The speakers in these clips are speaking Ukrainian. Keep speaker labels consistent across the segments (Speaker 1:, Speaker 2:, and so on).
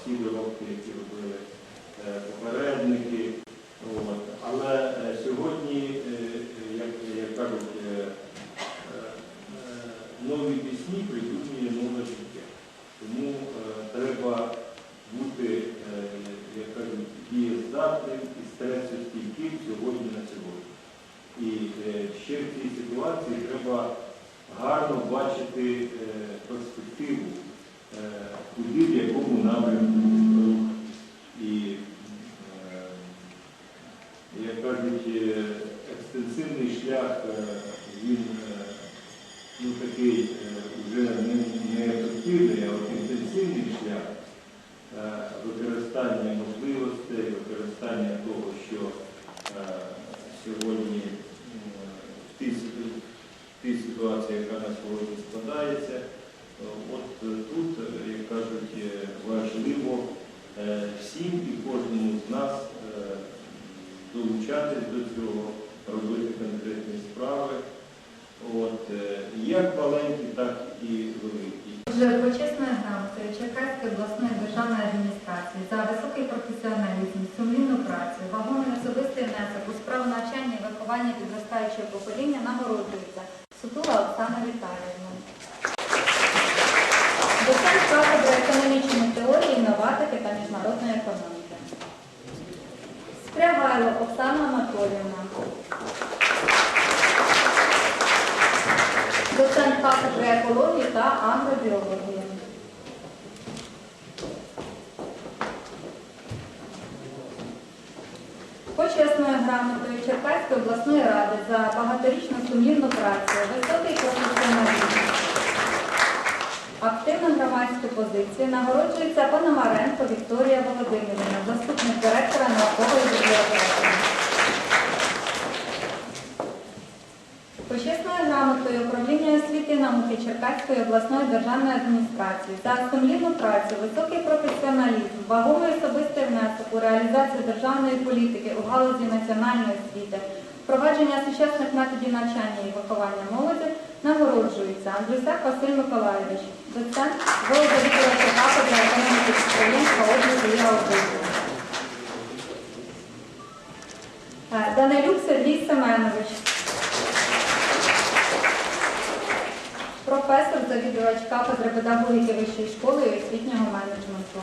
Speaker 1: всі виробки, які робили е, попередники. Але е, сьогодні, е, як, кажуть, нові пісні придумує нове життя. Тому треба бути, як кажуть, дієздатним і стресостійким сьогодні на сьогодні. І ще в цій ситуації треба гарно бачити перспективу, куди в якому напрямку рухатись. І, е, як кажуть, е, екстенсивний шлях, е, він е, ну, такий е, вже не, ефективний, а от інтенсивний шлях е, використання можливостей, використання того, що е, сьогодні в тій ситуації, яка на сьогодні складається, нас е, долучатись до цього, робити конкретні справи, от, е, як маленькі, так і великі.
Speaker 2: Вже почесною грамотою Черкаської обласної державної адміністрації за високий професіоналізм, сумлінну працю, вагомий особистий внесок у справу навчання і виховання підростаючого покоління нагороджується Сутула Оксана Віталіївна. Доцент кафедри економічної теорії, інноватики та міжнародної економіки. Спрягайло Оксана Анатоліївна. Доцент кафедри екології та агробіології. Почесною грамотою Черкаської обласної ради за багаторічну сумлінну працю, високий професіоналізм, активну громадську позицію нагороджується Пономаренко Вікторія Володимирівна, заступник директора наукової бібліотеки. Почесною грамотою управління освіти і науки Черкаської обласної державної адміністрації за сумлінну працю, високий професіоналізм, вагомий особистий внесок у реалізацію державної політики у галузі національної освіти, впровадження сучасних методів навчання і виховання молоді нагороджується Андрюсяк Василь Миколайович, доцент завідувача кафедри економіки підприємства області і аудиту. Е, Данилюк Сергій Семенович, професор, завідувач кафедри педагогіки вищої школи і освітнього менеджменту.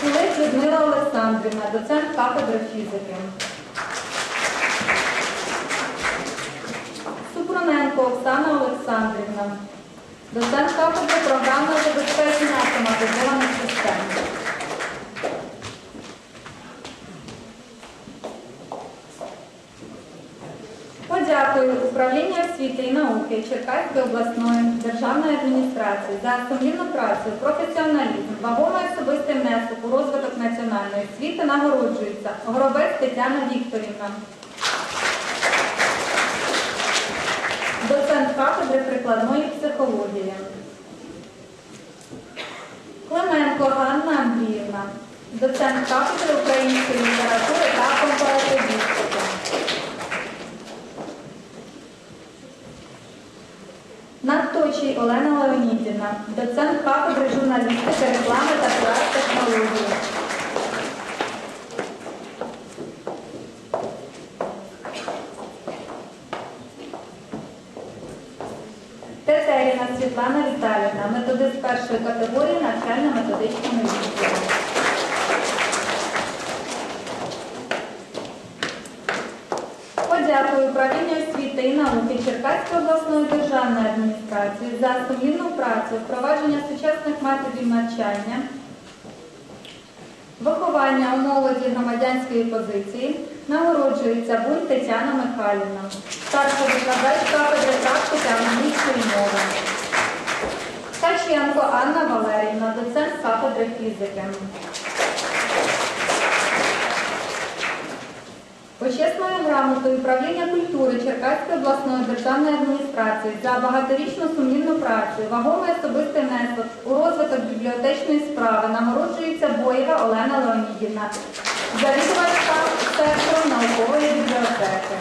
Speaker 2: Кулик Людмила Олександрівна, доцент кафедри фізики. Супроненко Оксана Олександрівна, доцент кафедри програмного забезпечення автоматизованих систем. Подякую управлінню освіти і науки Черкаської обласної державної адміністрації за сумлінну працю, професіоналізм, вагомий особистий внесок у розвиток національної освіти нагороджується Горобець Тетяна Вікторівна. Доцент кафедри прикладної психології. Клименко Ганна Андріївна. Доцент кафедри української літератури та компаративістики. Надточій Олена Леонідівна, доцент кафедри журналістики, реклами та піар-технології. Тетеріна Світлана Віталіївна, методист першої категорії навчально-методичному відділу. Подякую управлінню освіти і науки Черкаської обласної державної адміністрації за сумлінну працю, впровадження сучасних методів навчання, Виховання у молоді громадянської позиції нагороджується Бунь Тетяна Михайлівна, старша викладач кафедри практики англійської мови. Ткаченко Анна Валерівна, доцент кафедри фізики. Почесною грамотою управління культури Черкаської обласної державної адміністрації за багаторічну сумлінну працю, вагомий особистий внесок у розвиток бібліотечної справи нагороджується Боєва Олена Леонідівна, завідувачка сектору наукової бібліотеки.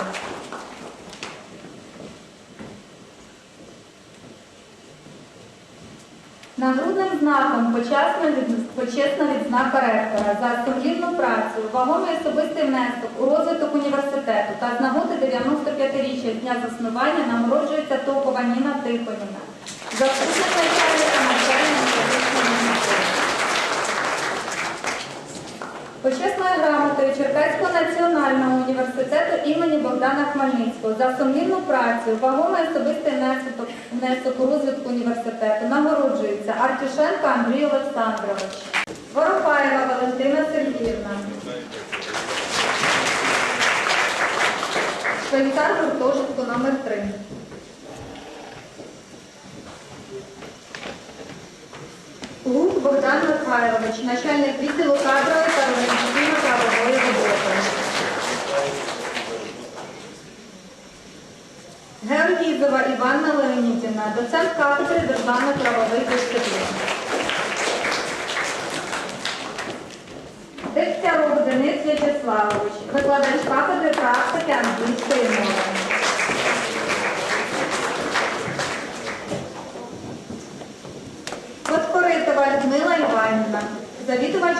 Speaker 2: Нагрудним знаком почесна від- почесна відзнака ректора за сумлінну працю, вагомий особистий внесок у розвиток університету та з нагоди 95-річчя дня заснування нагороджується Токова Ніна Тихоніна, заступник начальника навчального Почесною грамотою Черкаського національного університету імені Богдана Хмельницького за сумлінну працю, вагомий особистий внесок, внесок у розвитку університету нагороджується Артюшенко Андрій Олександрович, Воропаєва Валентина Сергіївна, швейцар гуртожитку номер 3 Лук Богдан Михайлович, начальник відділу кадрової та організаційно-правової роботи. Георгізова Іванна Леонідівна, доцент кафедри державно-правових дисциплін. Дегтярук Денис В'ячеславович, викладач кафедри практики англійської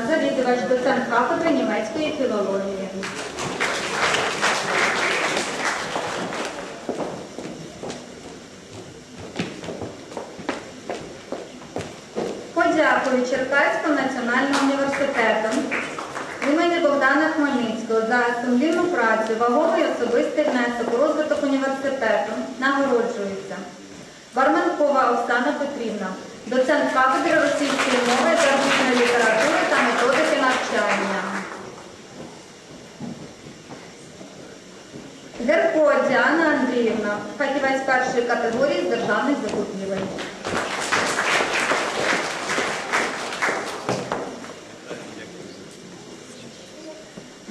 Speaker 2: Анатолівна, завідувач доцент кафедри німецької філології. Подякую Черкаському національному університету імені Богдана Хмельницького за сумлінну працю, вагомий особистий внесок у розвиток університету нагороджується. Барменкова Оксана Петрівна, доцент кафедри російської мови, державної літератури та методики навчання. Герко Діана Андріївна, фахівець першої категорії з державних закупівель.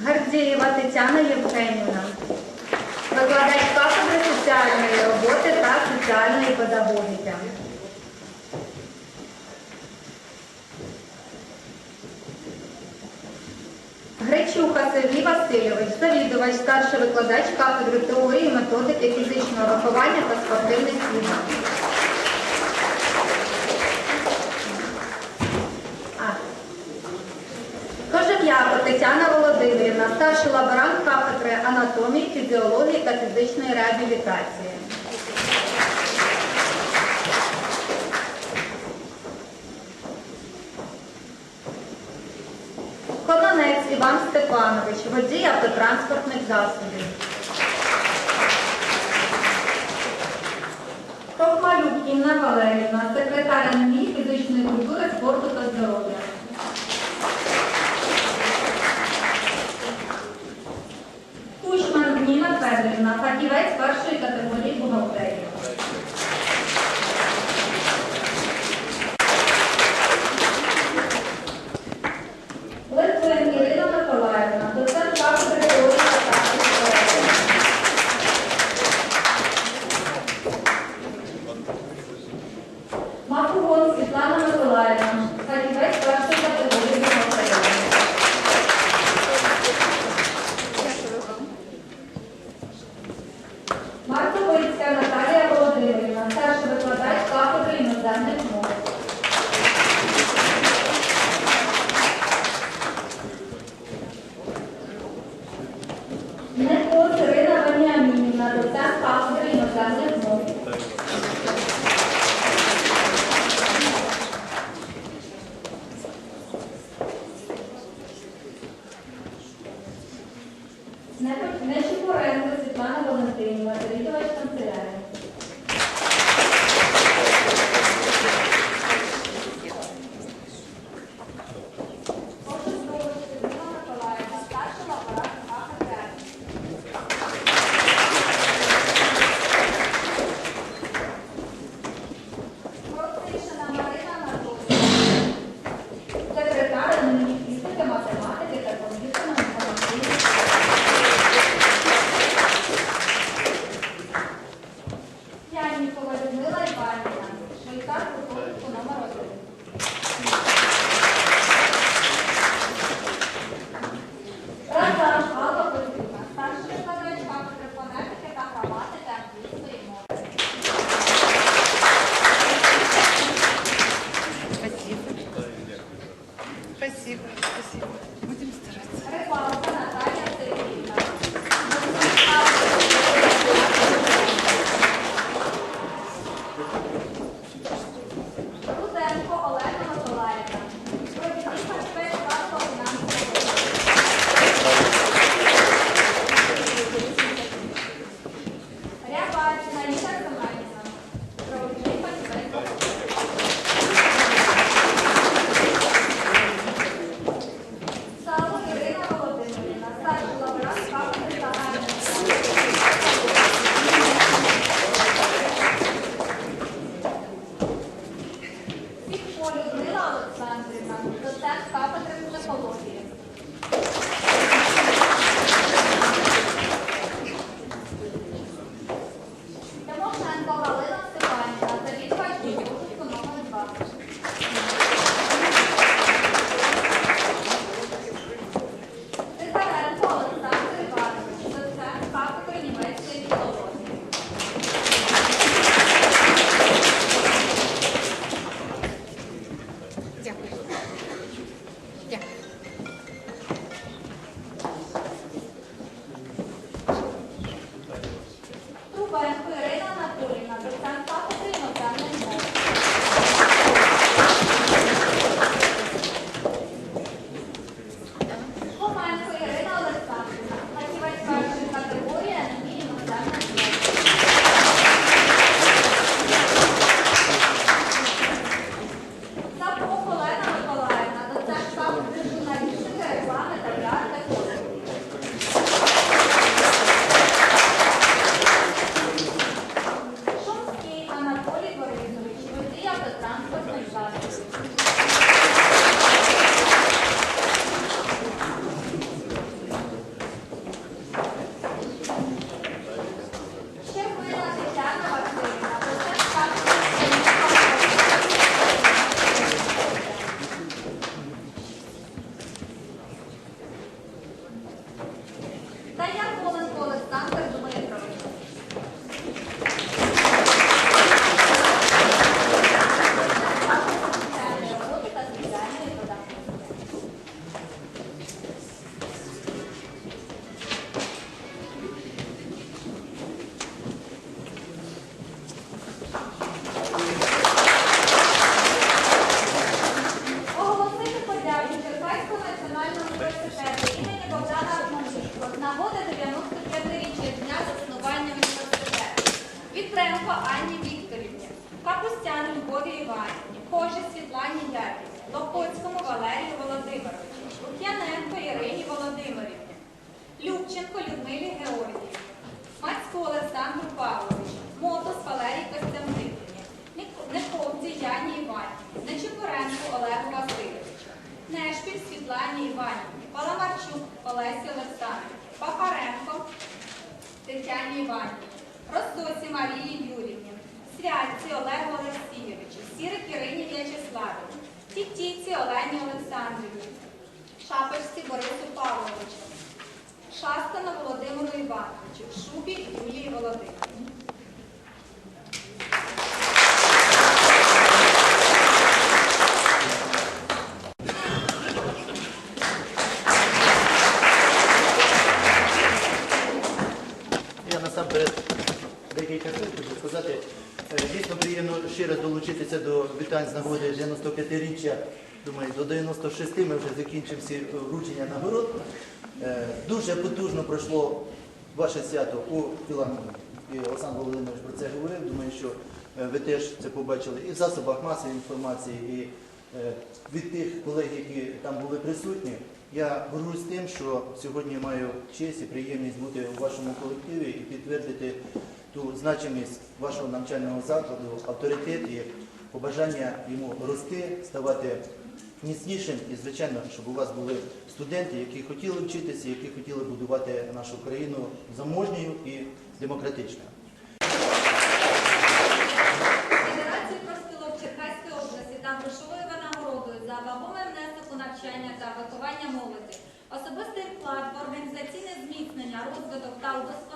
Speaker 2: Гардієва Тетяна Євгенівна, викладач кафедри соціальної роботи та соціальної педагогіки. Завідувач, старший викладач кафедри теорії, методики фізичного рахування та спортивних ігор. А, Кожев'яко Тетяна Володимирівна, старший лаборант кафедри анатомії, фізіології та фізичної реабілітації. Водій автотранспортних засобів. Товмалюк Інна Валерівна, секретар НМІ фізичної культури, спорту та здоров'я. Кушман Ніна Федорівна, фахівець національного університету імені Богдана Хмельницького з нагоди 95-річчя дня заснування університету. Вітренко Анні Вікторівні, Капустян Любові Іванівні, Кожі Світлані Яківні, Лохоцькому Валерію Володимировичу, Лук'яненко Ірині Володимирівні, Любченко Людмилі Георгіївні, Мацько Олександру Павловичу, Мотос Валерій Костянтинівні, Ник- Яні Іванівні, Нечипоренку Олегу Васильовичу, Нешпіль Світлані Іванівні, Паламарчук Олесі Олександрівні, Папаренко Тетяні Іванівні, Ростосі Марії Юрівні, Святці Олегу Олексійовичу, Сірик Ірині В'ячеславівні, Тітіці Олені Олександрівні, Шапочці Борису Павловичу, Шастана Володимиру Івановичу, Шубі Юлії Володимирівні.
Speaker 3: 95-річчя. Думаю, до 96 ми вже закінчимо всі вручення нагород. Е, Дуже потужно пройшло ваше свято у Філармонії. І Олександр Володимирович про це говорив. Думаю, що е, ви теж це побачили і в засобах масової інформації, і е, від тих колег, які там були присутні. Я горжусь тим, що сьогодні маю честь і приємність бути у вашому колективі і підтвердити ту значимість вашого навчального закладу, авторитет побажання йому рости, ставати міцнішим. І, звичайно, щоб у вас були студенти, які хотіли вчитися, які хотіли будувати нашу країну заможньою і демократичною.
Speaker 2: Федерації профспілок в Черкаській області та
Speaker 1: грошовою винагородою за вагомий внесок у навчання та виховання молоді, особистий вклад в
Speaker 4: організаційне зміцнення, розвиток та удосконалення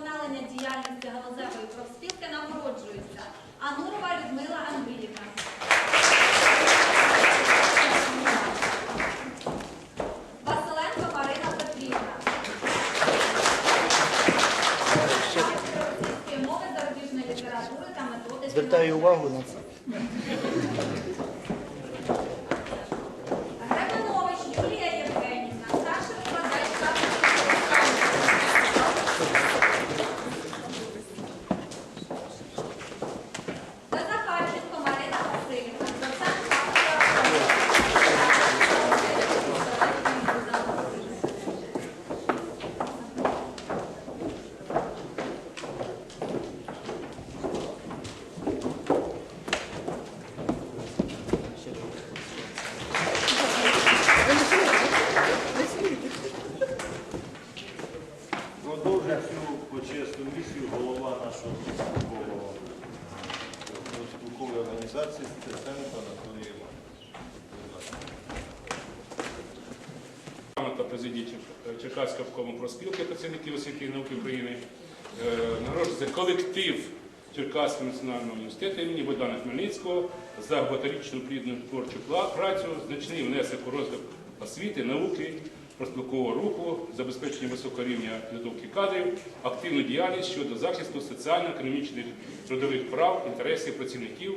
Speaker 4: Проспілки працівників освіти і науки України. Е, Нагороджується колектив Черкаського національного університету імені Богдана Хмельницького за багаторічну плідну творчу працю, значний внесок у розвиток освіти, науки, проспілкового руху, забезпечення високого рівня підготовки кадрів, активну діяльність щодо захисту соціально-економічних трудових прав, інтересів працівників,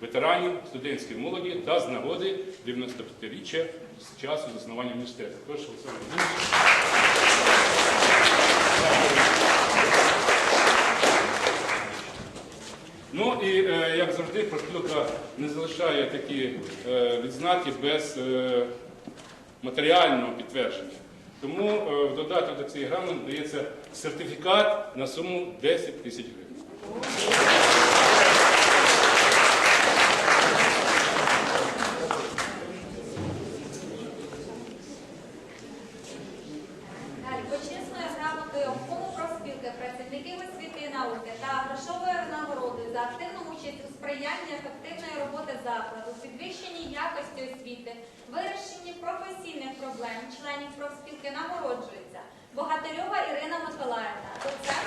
Speaker 4: ветеранів, студентської молоді та з нагоди 95-річчя з часу заснування університету. Прошу, Олександр. Ну і е, як завжди, профспілка не залишає такі е, відзнаки без е, матеріального підтвердження. Тому в додаток до цієї грамоти дається сертифікат на суму 10 тисяч гривень.
Speaker 2: Далі, почесною грамотою обкому профспілки працівників освіти і науки та грошовою нагородою за активну сприянні ефективної роботи закладу, підвищенні якості освіти, вирішенні професійних проблем членів профспілки нагороджується Богатирьова Ірина Миколаївна, доцент.